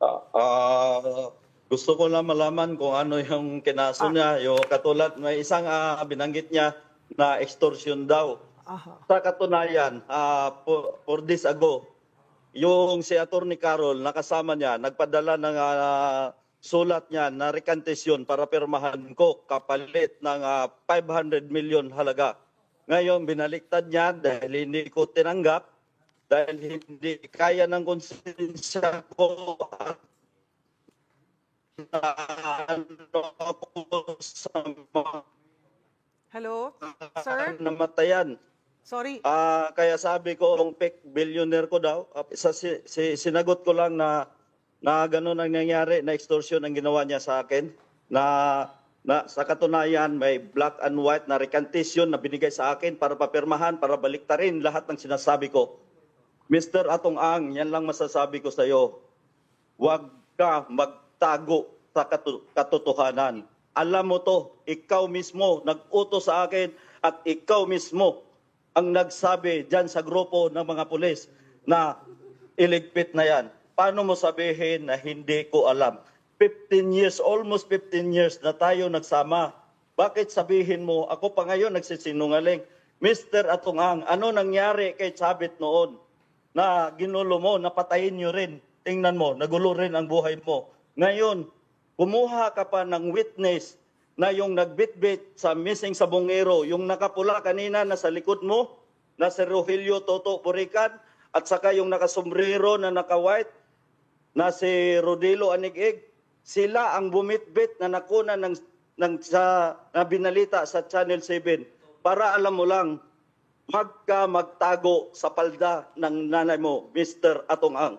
Ah, ah, gusto ko lang malaman kung ano yung kinaso niya. Yung katulad, may isang ah, binanggit niya na extortion daw. Aha. Sa katunayan, ah, for, for this ago, yung si Attorney Carol, nakasama niya, nagpadala ng ah, sulat niya na recantation para pirmahan ko kapalit ng ah, 500 million halaga. Ngayon, binaliktad niya dahil hindi ko tinanggap, dahil hindi kaya ng konsensya ko at ano ako sa mga Hello? Sir? namatayan. Sorry. Ah, kaya sabi ko, yung fake billionaire ko daw, ah, sa si, si- sinagot ko lang na na ganun ang nangyari, na extortion ang ginawa niya sa akin, na na sa katunayan may black and white na recantation na binigay sa akin para papirmahan, para baliktarin lahat ng sinasabi ko. Mr. Atong Ang, yan lang masasabi ko sa iyo. Huwag ka magtago sa katotohanan. Alam mo to, ikaw mismo nag-utos sa akin at ikaw mismo ang nagsabi dyan sa grupo ng mga pulis na iligpit na yan. Paano mo sabihin na hindi ko alam? 15 years, almost 15 years na tayo nagsama. Bakit sabihin mo, ako pa ngayon nagsisinungaling? Mr. Atungang, ano nangyari kay Chabit noon? Na ginulo mo, napatayin nyo rin. Tingnan mo, nagulo rin ang buhay mo. Ngayon, kumuha ka pa ng witness na yung nagbitbit sa missing sa bungero, yung nakapula kanina na sa likod mo, na si Rogelio Toto Burican, at saka yung nakasombrero na naka-white, na si Rodelo Anigig, sila ang bumitbit na nakuna ng, ng sa, na binalita sa Channel 7. Para alam mo lang, magka magtago sa palda ng nanay mo, Mr. Atong Ang.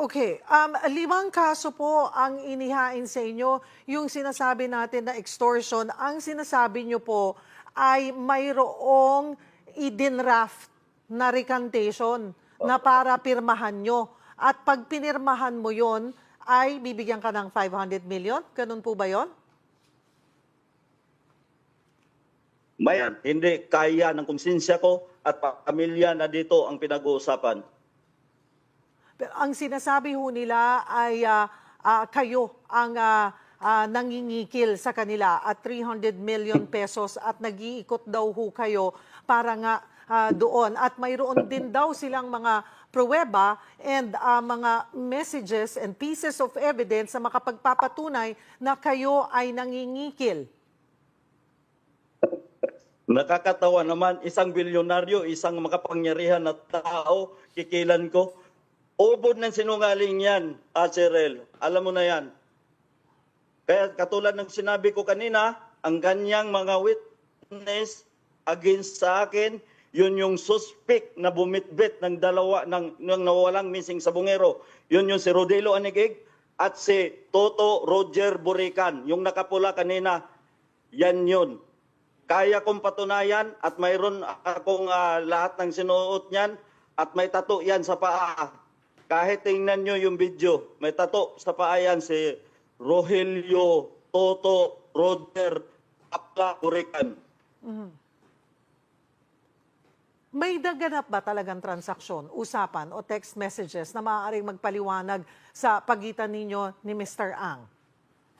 Okay, um, limang kaso po ang inihain sa inyo. Yung sinasabi natin na extortion, ang sinasabi nyo po ay mayroong idinraft na recantation na para pirmahan nyo. At pag pinirmahan mo yon ay bibigyan ka ng 500 million? Ganun po ba yon? Mayan, hindi kaya ng konsensya ko at pamilya na dito ang pinag-uusapan. Pero ang sinasabi ho nila ay ah, ah, kayo ang ah, ah, nangingikil sa kanila at 300 million pesos at nag-iikot daw ho kayo para nga ah, doon. At mayroon din daw silang mga pruweba and ah, mga messages and pieces of evidence na makapagpapatunay na kayo ay nangingikil. Nakakatawa naman, isang bilyonaryo, isang makapangyarihan na tao, kikilan ko. Ubod ng sinungaling yan, Azerel. Alam mo na yan. Kaya katulad ng sinabi ko kanina, ang ganyang mga witness against sa akin, yun yung suspect na bumitbit ng dalawa ng, ng nawawalang missing sa bungero. Yun yung si Rodelo Anigig at si Toto Roger Burican, yung nakapula kanina. Yan yun. Kaya kong patunayan at mayroon akong ah, lahat ng sinuot niyan at may tato yan sa paa. Kahit tingnan nyo yung video, may tato sa paa yan si Rogelio Toto Roger Apla Burican. May daganap ba talagang transaksyon, usapan o text messages na maaaring magpaliwanag sa pagitan ninyo ni Mr. Ang?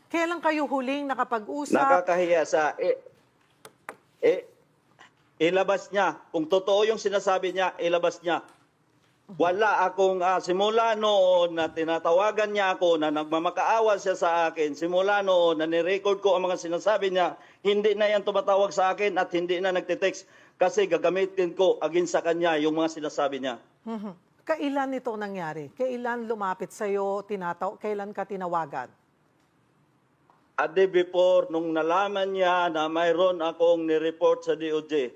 Kailan kayo huling nakapag-usap? Nakakahiya sa eh, eh, ilabas niya. Kung totoo yung sinasabi niya, ilabas niya. Wala akong ah, simula noon na tinatawagan niya ako na nagmamakaawa siya sa akin. Simula noon na nirecord ko ang mga sinasabi niya, hindi na yan tumatawag sa akin at hindi na nagtitext kasi gagamitin ko against sa kanya yung mga sinasabi niya. Mhm. Kailan ito nangyari? Kailan lumapit sa'yo, tinataw, kailan ka tinawagan? A day before, nung nalaman niya na mayroon akong nireport sa DOJ,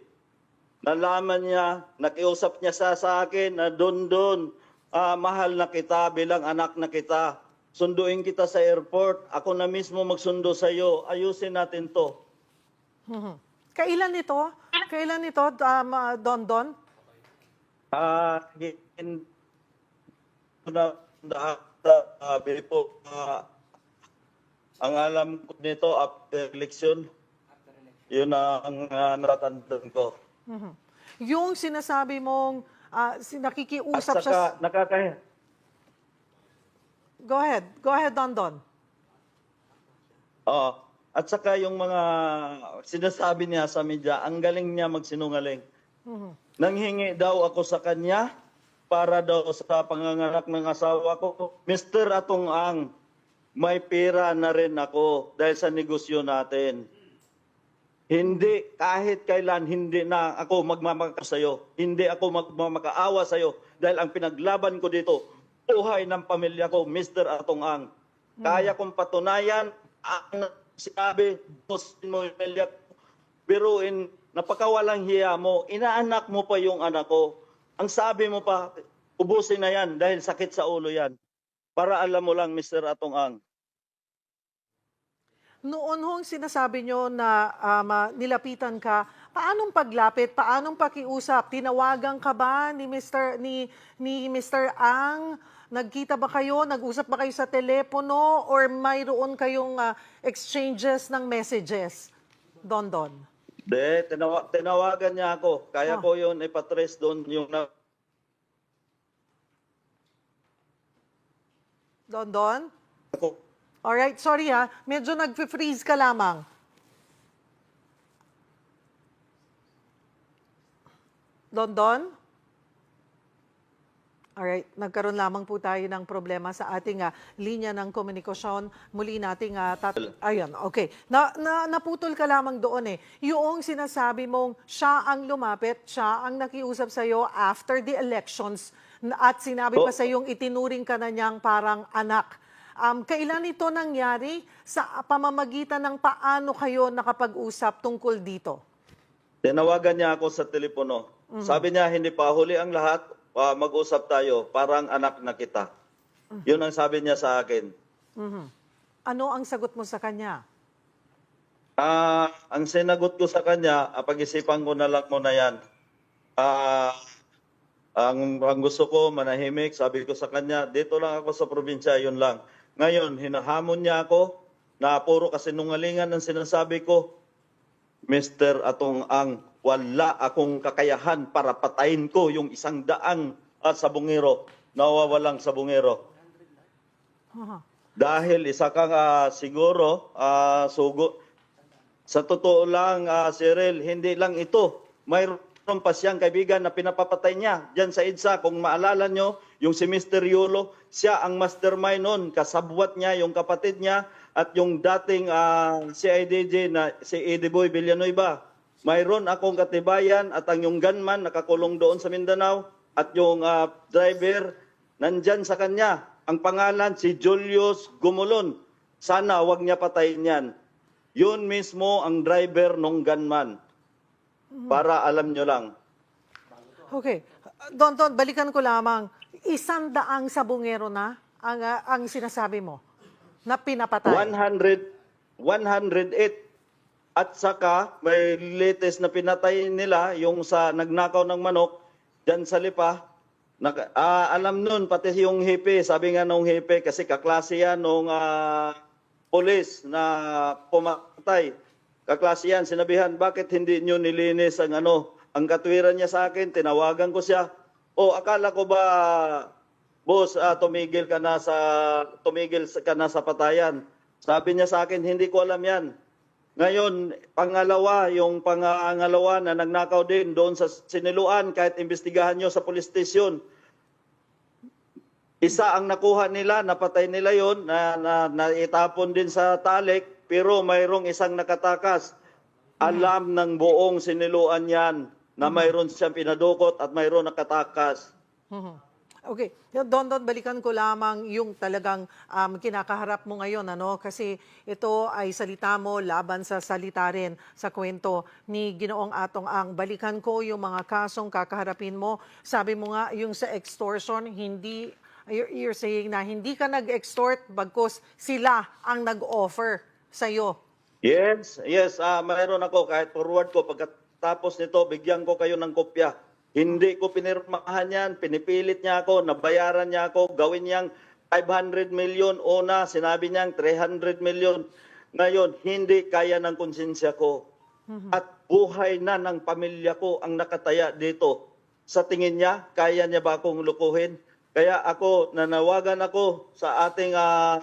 nalaman niya, nakiusap niya sa, sa akin na doon doon, ah, mahal na kita bilang anak na kita. Sunduin kita sa airport, ako na mismo magsundo sa iyo, ayusin natin to. Mhm. Kailan ito? Kailan ito, um, ah, Don Don? Ah, in, na, na, na, before, ah, ang alam ko nito after election, yun ang uh, natatandaan ko. Mhm. Yung sinasabi mong At nakikiusap siya... saka nakakahiya. Go ahead. Go ahead, Don Don. Oo. At saka yung mga sinasabi niya sa media, ang galing niya magsinungaling. Nanghingi daw ako sa kanya para daw sa panganganak ng asawa ko. Mr. Atong Ang, may pera na rin ako dahil sa negosyo natin. Hindi, kahit kailan, hindi na ako magmamaka sa'yo. Hindi ako magmamakaawa sa'yo dahil ang pinaglaban ko dito, buhay ng pamilya ko, Mr. Atong Ang. Kaya kong patunayan ang sinabi mo sa pamilya. Biruin, napakawalang hiya mo, inaanak mo pa yung anak ko. Ang sabi mo pa, ubusin na yan dahil sakit sa ulo yan. Para alam mo lang, Mr. Atong Ang. Noon hong sinasabi nyo na um, nilapitan ka, paanong paglapit, paanong pakiusap? Tinawagan ka ba ni Mr. ni ni Mr. Ang? Nagkita ba kayo? Nag-usap ba kayo sa telepono or mayroon kayong ah, exchanges ng messages? Don Don. De, tinawa- tinawagan niya ako. Kaya Ah. ko yun ipatres doon yung Don Don? ako. Alright, sorry ha. Medyo nag-freeze ka lamang. Don Don? Alright, nagkaroon lamang po tayo ng problema sa ating ah, linya ng komunikasyon. Muli nating uh, tat... Ayan, okay. Na, na, naputol ka lamang doon eh. Yung sinasabi mong siya ang lumapit, siya ang nakiusap sa'yo after the elections at sinabi pa Oh. sa yung itinuring ka na niyang parang anak. Um, kailan ito nangyari? Sa pamamagitan ng paano kayo nakapag-usap tungkol dito? Tinawagan niya ako sa telepono. Sabi niya, hindi pa huli ang lahat. Ah, mag-usap tayo. Parang anak na kita. Yun ang sabi niya sa akin. Mhm. Ano ang sagot mo sa kanya? Ah, ang sinagot ko sa kanya, pag-isipan ko na lang muna yan. Ah, ang, ang gusto ko, manahimik, sabi ko sa kanya, dito lang ako sa probinsya, yun lang. Ngayon, hinahamon niya ako na puro kasinungalingan ang sinasabi ko. Mr. Atong Ang, wala akong kakayahan para patayin ko yung isang daang at sabungero, nawawalang sabungero. Dahil isa kang ah, siguro, ah, sugo, sa totoo lang, ah, Cyril, hindi lang ito. Mayroon pa siyang kaibigan na pinapapatay niya dyan sa EDSA. Kung maalala nyo, yung si Mr. Yulo, siya ang mastermind nun. Kasabwat niya, yung kapatid niya, at yung dating ah, CIDJ na si Eddie Boy Villanueva. Mayroon akong katibayan at ang yung gunman nakakulong doon sa Mindanao at yung ah, driver nandyan sa kanya. Ang pangalan si Julius Gumulon. Sana wag niya patayin yan. Yun mismo ang driver ng gunman. Para alam nyo lang. Okay. Don Don, balikan ko lamang. Isang daang sabungero na ang, ah, ang sinasabi mo na pinapatay. 100, 108. At saka, may latest na pinatay nila, yung sa nagnakaw ng manok, dyan sa lipa. Nag, ah, alam nun, pati yung hepe, sabi nga nung hepe, kasi kaklase yan nung ah, polis na pumatay. Kaklase yan, sinabihan, bakit hindi nyo nilinis ang ano, ang katwiran niya sa akin, tinawagan ko siya. O, akala ko ba, boss, ah, tumigil ka na sa, tumigil ka na sa patayan. Sabi niya sa akin, hindi ko alam yan. Ngayon, pangalawa, yung pangalawa na nagnakaw din doon sa siniluan, kahit imbestigahan nyo sa police station, isa ang nakuha nila, napatay nila yon na, na, na itapon din sa talik, pero mayroong isang nakatakas. Alam ng buong siniluan yan na mayroon siyang pinadukot at mayroon nakatakas. Mhm. Okay. Don Don, balikan ko lamang yung talagang um, kinakaharap mo ngayon. Ano? Kasi ito ay salita mo laban sa salita rin sa kwento ni Ginoong Atong Ang. Balikan ko yung mga kasong kakaharapin mo. Sabi mo nga, yung sa extortion, hindi you're, you're saying na hindi ka nag-extort bagkos sila ang nag-offer sa'yo. Yes, yes, ah mayroon ako kahit forward ko pagkatapos nito bigyan ko kayo ng kopya. Hindi ko pinirmahan yan, pinipilit niya ako, nabayaran niya ako, gawin niyang 500 million una, sinabi niyang 300 million. Ngayon, hindi kaya ng konsensya ko. At buhay na ng pamilya ko ang nakataya dito. Sa tingin niya, kaya niya ba akong lukuhin? Kaya ako, nanawagan ako sa ating ah,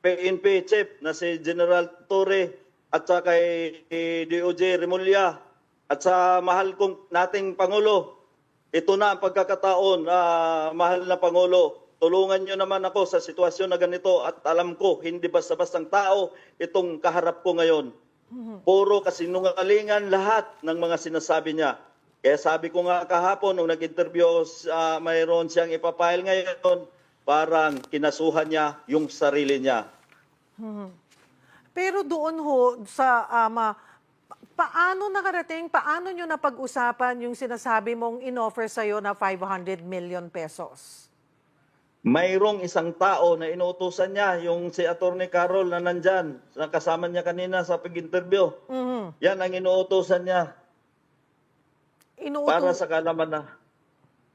PNP chief na si General Torre at sa kay DOJ Remulla at sa mahal kong nating Pangulo. Ito na ang pagkakataon, ah, mahal na Pangulo. Tulungan nyo naman ako sa sitwasyon na ganito at alam ko, hindi basta-bastang tao itong kaharap ko ngayon. Puro kasinungalingan lahat ng mga sinasabi niya. Kaya sabi ko nga kahapon, nung nag-interview, ah, mayroon siyang ipapile ngayon, parang kinasuhan niya yung sarili niya. Pero doon ho sa ama pa- paano nakarating, paano nyo napag-usapan yung sinasabi mong in-offer sa'yo na 500 million pesos? Mayroong isang tao na inuutosan niya, yung si Attorney Carol na nandyan, na kasama niya kanina sa pag-interview. Mhm. Yan ang inuutosan niya Inuuto- para sa kalaman na,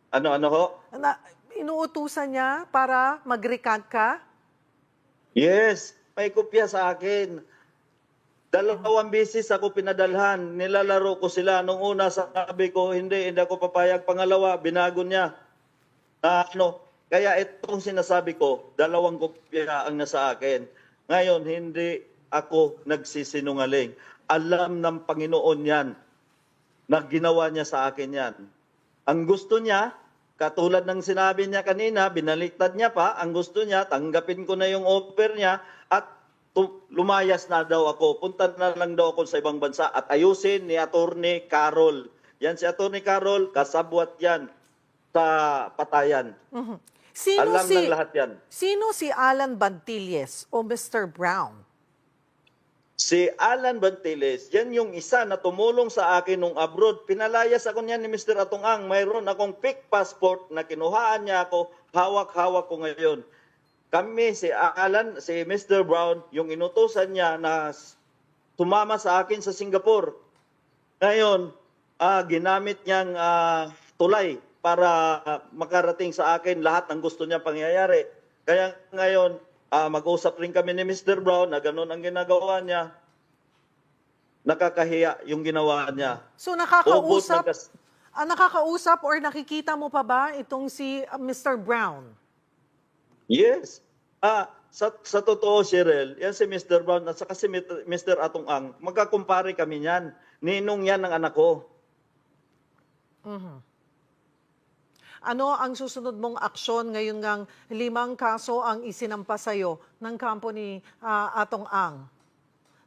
ano-ano ho? na, inuutusan niya para mag-recant ka? Yes, may kopya sa akin. Dalawang bisis ako pinadalhan. Nilalaro ko sila. Nung una sabi ko, hindi, hindi ako papayag. Pangalawa, binago niya. Na ano, kaya itong sinasabi ko, dalawang kopya ang nasa akin. Ngayon, hindi ako nagsisinungaling. Alam ng Panginoon yan na ginawa niya sa akin yan. Ang gusto niya, katulad ng sinabi niya kanina, binaliktad niya pa, ang gusto niya, tanggapin ko na yung offer niya at lumayas na daw ako. Punta na lang daw ako sa ibang bansa at ayusin ni Attorney Carol. Yan si Attorney Carol, kasabwat yan sa patayan. Mhm. Sino Alam si ng lahat yan. Sino si Alan Bantilles o Mr. Brown? Si Alan Bantiles, yan yung isa na tumulong sa akin nung abroad. Pinalayas ako niyan ni Mr. Atong. Mayroon akong fake passport na kinuhaan niya ako. Hawak-hawak ko ngayon. Kami, si Alan, si Mr. Brown, yung inutusan niya na tumama sa akin sa Singapore. Ngayon, ah, ginamit niyang ah, tulay para ah, makarating sa akin lahat ng gusto niya pangyayari. Kaya ngayon, ah, mag-usap rin kami ni Mr. Brown na ganun ang ginagawa niya. Nakakahiya yung ginawa niya. So nakakausap, ng gas- ah, nakakausap or nakikita mo pa ba itong si ah, Mr. Brown? Yes. Ah, sa, sa totoo, Cheryl, yan si Mr. Brown at saka si Mr. Atong Ang, magkakumpare kami niyan. Ninong yan ng anak ko. Ano ang susunod mong aksyon ngayon ngang limang kaso ang isinampa sa'yo ng company ah, Atong Ang?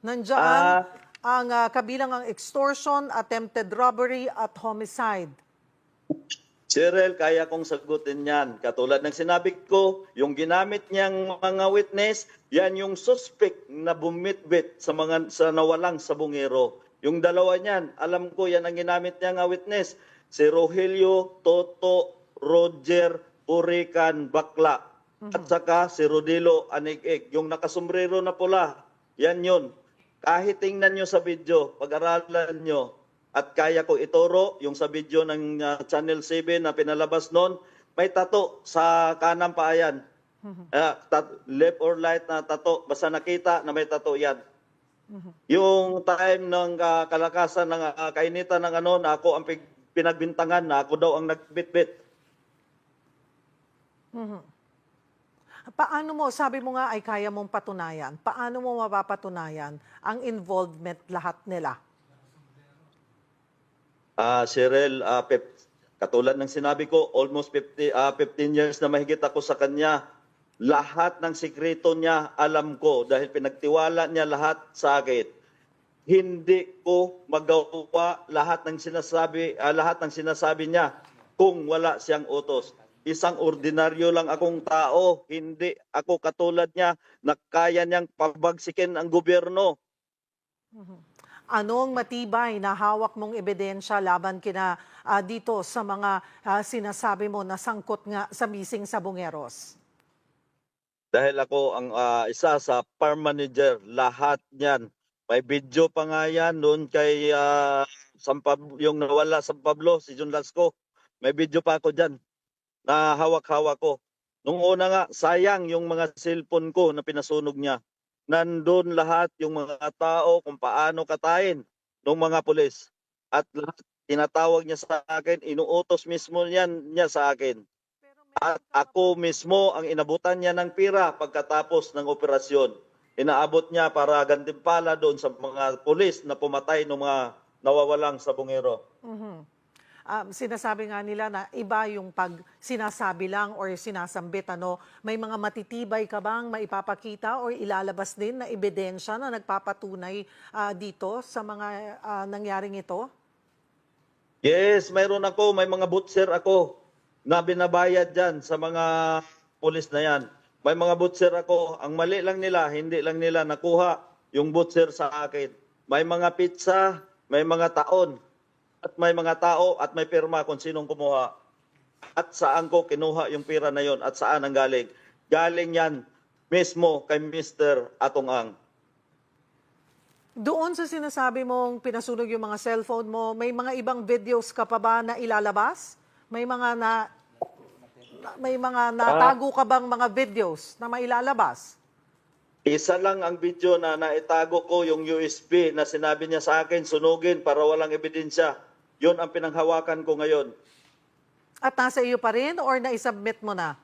Nandiyan Ah. ang ah, kabilang ang extortion, attempted robbery at homicide. Cheryl, kaya kong sagutin yan. Katulad ng sinabi ko, yung ginamit niyang mga witness, yan yung suspect na bumitbit sa mga sa nawalang sa bungero. Yung dalawa niyan, alam ko yan ang ginamit niya nga witness. Si Rogelio Toto Roger Purican Bakla. At saka si Rodilo Anigig, yung nakasombrero na pula. Yan yun. Kahit tingnan nyo sa video, pag-aralan nyo, at kaya ko ituro yung sa video ng uh, Channel 7 na pinalabas noon, may tato sa kanang paayan. Ah, tat- left or right na tato, basta nakita na may tato yan. Yung time ng ah, kalakasan ng ah, kainitan ng ano, na ako ang pinagbintangan, na ako daw ang nagbitbit. Paano mo, sabi mo nga ay kaya mong patunayan, paano mo mapapatunayan ang involvement lahat nila? Ah, Cheryl, ah, pep- katulad ng sinabi ko, almost 50, ah, 15 years na mahigit ako sa kanya. Lahat ng sikreto niya alam ko dahil pinagtiwala niya lahat sa akin. Hindi ko magawa lahat ng sinasabi, ah, lahat ng sinasabi niya kung wala siyang utos. Isang ordinaryo lang akong tao, hindi ako katulad niya na kaya niyang pabagsikin ang gobyerno. Anong matibay na hawak mong ebidensya laban kina ah, dito sa mga ah, sinasabi mo na sangkot nga sa missing sa Bungeros? Dahil ako ang ah, isa sa farm manager, lahat niyan. May video pa nga yan doon kay ah, San Pablo, yung nawala sa Pablo, si John Lasco. May video pa ako dyan na hawak-hawak ko. Nung una nga, sayang yung mga cellphone ko na pinasunog niya. Nandun lahat yung mga tao kung paano katayin ng mga pulis. At lahat tinatawag niya sa akin, inuutos mismo niyan niya sa akin. At ako mismo ang inabutan niya ng pira pagkatapos ng operasyon. Inaabot niya para gantimpala doon sa mga pulis na pumatay ng mga nawawalang sabongero. Mhm. Um, sinasabi nga nila na iba yung pag sinasabi lang or sinasambit ano, may mga matitibay ka bang maipapakita or ilalabas din na ebidensya na nagpapatunay ah, dito sa mga ah, nangyaring ito? Yes, mayroon ako, may mga butcher ako na binabayad dyan sa mga pulis na yan. May mga butcher ako, ang mali lang nila, hindi lang nila nakuha yung butcher sa akin. May mga pizza, may mga taon, at may mga tao at may pirma kung sinong kumuha. At saan ko kinuha yung pira na yon at saan ang galing. Galing yan mismo kay Mr. Atong Ang. Doon sa sinasabi mong pinasunog yung mga cellphone mo, may mga ibang videos ka pa ba na ilalabas? May mga na may mga natago ka bang mga videos na mailalabas? Isa lang ang video na naitago ko yung USB na sinabi niya sa akin, sunugin para walang ebidensya. Yun ang pinanghawakan ko ngayon. At nasa iyo pa rin or naisubmit mo na?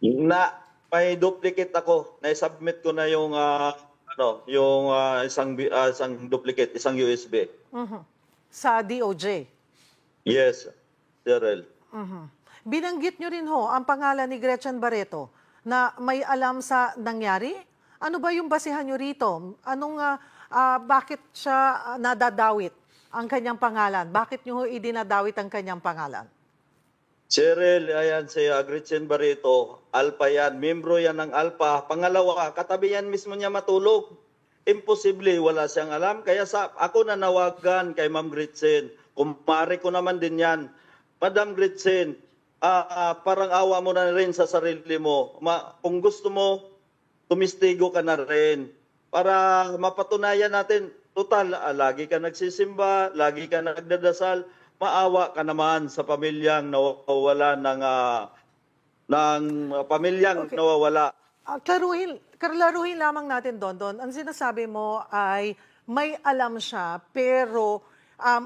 Na may duplicate ako. Na-submit ko na yung ah, ano, yung ah, isang ah, isang duplicate, isang USB. Mhm. Sa DOJ? Yes, Cheryl. Mhm. Binanggit nyo rin ho ang pangalan ni Gretchen Barreto na may alam sa nangyari. Ano ba yung basihan nyo rito? Anong, ah, ah, bakit siya nadadawit ang kanyang pangalan? Bakit nyo ho idinadawit ang kanyang pangalan? Cheryl, ayan si uh, Gretchen Barreto, Alpha yan, membro yan ng Alpha. Pangalawa, katabi yan mismo niya matulog. Imposible, wala siyang alam. Kaya sa, ako na nawagan kay Ma'am Gretchen. Kumpare ko naman din yan. Madam Gretchen, ah, ah, parang awa mo na rin sa sarili mo. Ma, kung gusto mo, tumistigo ka na rin. Para mapatunayan natin, total, ah, lagi ka nagsisimba, lagi ka nagdadasal, maawa ka naman sa pamilyang nawawala ng ah, ng pamilyang Okay. nawawala. Ah, klaruhin, klaruhin lamang natin, Don Don. Ang sinasabi mo ay may alam siya, pero um,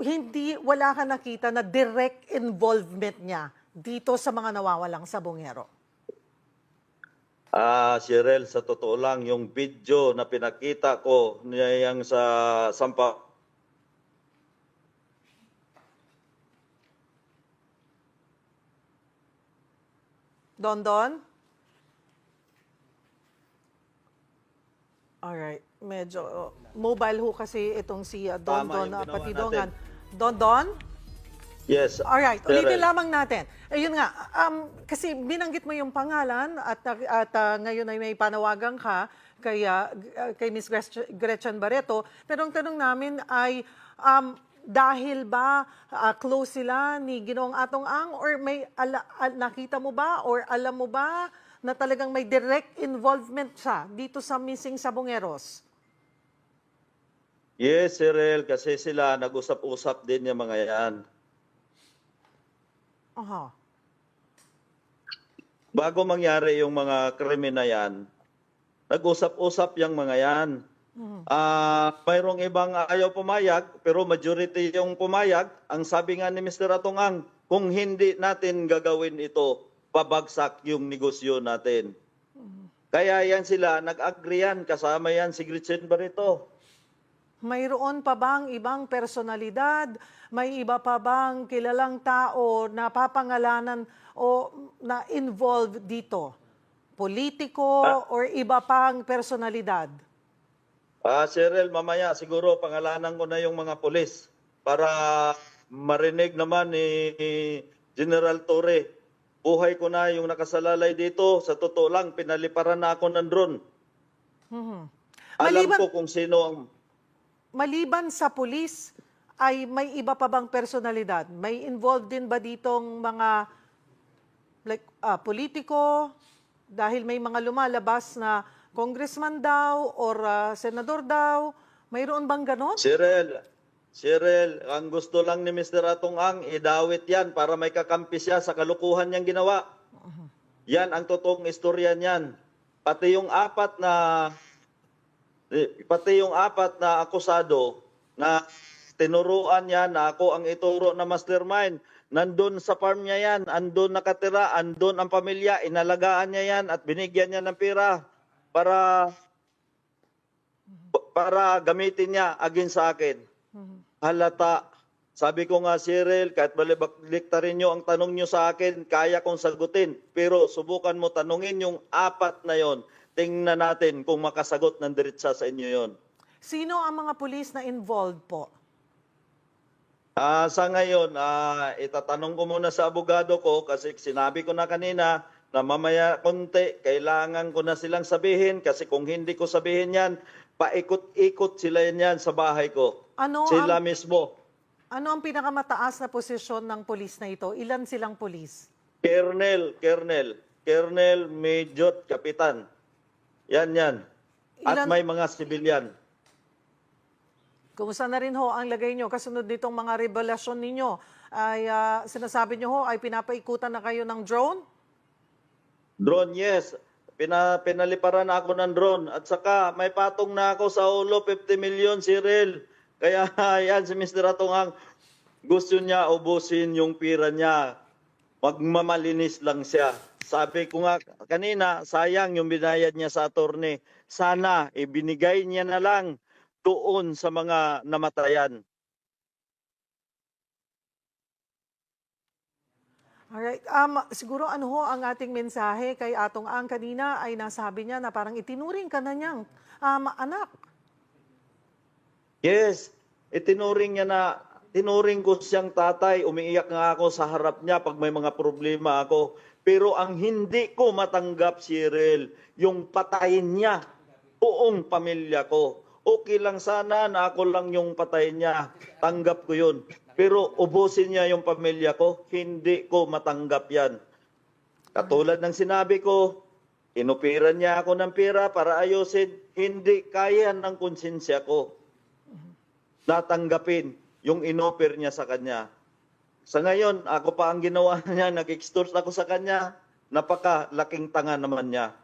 hindi, wala ka nakita na direct involvement niya dito sa mga nawawalang sabongero. Ah, Cheryl, sa totoo lang, yung video na pinakita ko niya yung sa Sampa Don Don? Alright, medyo uh, mobile ho kasi itong si uh, Don Tama Don yung uh, ginawa Patidongan. natin. Don Don? Yes. Alright, Cheryl. ulitin lamang natin. Ayun nga, um, kasi binanggit mo yung pangalan at, at uh, ngayon ay may panawagan ka kay, uh, kay Miss Gretchen- Barreto. Pero ang tanong namin ay, um, dahil ba uh, close sila ni Ginoong Atong Ang or may ala- al- nakita mo ba or alam mo ba na talagang may direct involvement siya dito sa missing Sabongeros? Yes, Cheryl, kasi sila nag-usap-usap din yung mga yan. Aha. Bago mangyari yung mga krimen na yan, nag-usap-usap yung mga yan. Ah, mayroong ibang ayaw pumayag, pero majority yung pumayag. Ang sabi nga ni Mr. Atongang, kung hindi natin gagawin ito, pabagsak yung negosyo natin. Kaya yan sila, nag-agree yan, kasama yan si Gretchen Barreto. Mayroon pa bang ibang personalidad? May iba pa bang kilalang tao na papangalanan o na involved dito? Politiko or iba pang personalidad? Ah, Cheryl, mamaya siguro pangalanan ko na yung mga pulis para marinig naman ni General Torre. Buhay ko na yung nakasalalay dito. Sa totoo lang, pinaliparan na ako ng drone. Mhm. Alam Maliban- ko kung sino ang... Maliban sa pulis, ay may iba pa bang personalidad? May involved din ba ditong mga like ah, politiko dahil may mga lumalabas na congressman daw or ah, senador daw? Mayroon bang ganon? Cheryl, Cheryl, ang gusto lang ni Mr. Atong Ang, idawit yan para may kakampi siya sa kalukuhan niyang ginawa. Yan ang totoong istorya niyan. Pati yung apat na pati yung apat na akusado na tinuruan niya na ako ang ituro na mastermind. nandun sa farm niya yan, andun nakatira, andun ang pamilya, inalagaan niya yan at binigyan niya ng pera para para gamitin niya agin sa akin. Halata. Sabi ko nga, Cyril, kahit baliktarin nyo ang tanong nyo sa akin, kaya kong sagutin. Pero subukan mo tanungin yung apat na yon. Tingnan natin kung makasagot ng diretsa sa inyo yon. Sino ang mga pulis na involved po? Ah, sa ngayon, ah, itatanong ko muna sa abogado ko kasi sinabi ko na kanina na mamaya konti, kailangan ko na silang sabihin kasi kung hindi ko sabihin yan, paikot-ikot sila yan sa bahay ko. Ano Sila ang, mismo. Ano ang pinakamataas na posisyon ng pulis na ito? Ilan silang pulis? Kernel, Kernel, Kernel, Major, Kapitan. Yan, yan. At Ilan- may mga sibilyan. Kumusta na rin ho ang lagay nyo? Kasunod nitong mga revelasyon ninyo, ay ah, sinasabi nyo ho ay pinapaikutan na kayo ng drone? Drone, yes. Pina, pinaliparan ako ng drone. At saka, may patong na ako sa ulo, 50 million, Cyril. Kaya, yan, si Mr. Atungang, gusto niya ubusin yung pira niya. Magmamalinis lang siya. Sabi ko nga kanina, sayang yung binayad niya sa attorney. Sana, ibinigay niya na lang doon sa mga namatayan. Alright. Um, siguro ano ho ang ating mensahe kay Atong Ang kanina ay nasabi niya na parang itinuring ka na niyang um, anak. Yes, itinuring niya na, tinuring ko siyang tatay, umiiyak nga ako sa harap niya pag may mga problema ako. Pero ang hindi ko matanggap, Cyril, yung patayin niya buong pamilya ko. Okay lang sana na ako lang yung patayin niya. Tanggap ko yun. Pero ubusin niya yung pamilya ko, hindi ko matanggap yan. Katulad ng sinabi ko, inupiran niya ako ng pera para ayusin, hindi kaya ng konsensya ko natanggapin yung inoffer niya sa kanya. Sa ngayon, ako pa ang ginawa niya, nag-extort ako sa kanya, napaka laking tanga naman niya.